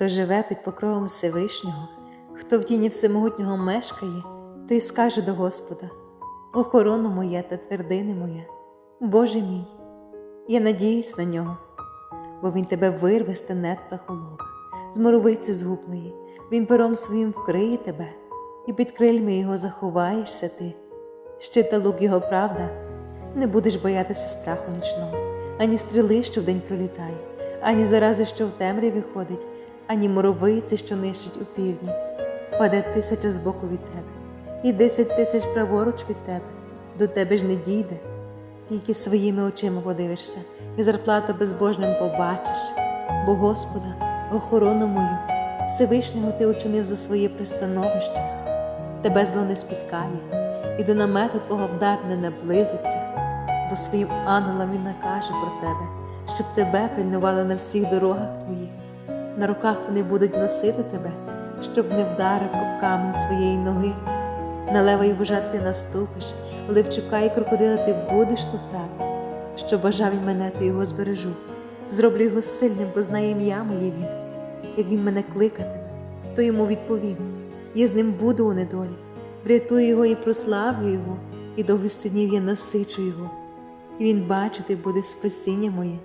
Хто живе під покровом Всевишнього, хто в тіні Всемогутнього мешкає, той скаже до Господа: Охорона моя та твердини моя, Боже мій, я надіюсь на нього, бо Він тебе вирве з тенет та холоба, з моровиці згубної, Він пером своїм вкриє тебе, і під крильми його заховаєшся ти. Щит та лук його правда, не будеш боятися страху нічного, ані стріли, що вдень пролітає, ані зарази, що в темряві ходить, ані моровиці, що нищить у півдні. Впаде тисяча збоку від тебе, і десять тисяч праворуч від тебе, до тебе ж не дійде, тільки своїми очима подивишся, і зарплату безбожним побачиш, бо Господа, охорону мою, Всевишнього ти учинив за своє пристановище, тебе зло не спіткає, і до намету твого вдар не наблизиться, бо своїм ангелам він накаже про тебе, щоб тебе пильнували на всіх дорогах твоїх. На руках вони будуть носити тебе, щоб не вдарив об камінь своєї ноги. На левої вожа ти наступиш, Ливчука і крокодила ти будеш топтати. Що бажав він мене, то його збережу. Зроблю його сильним, бо знає ім'я моє він. Як він мене кликатиме, то йому відповім. Я з ним буду у недолі, врятую його і прославлю його, і до гостинів я насичу його. І він бачити буде спасіння моє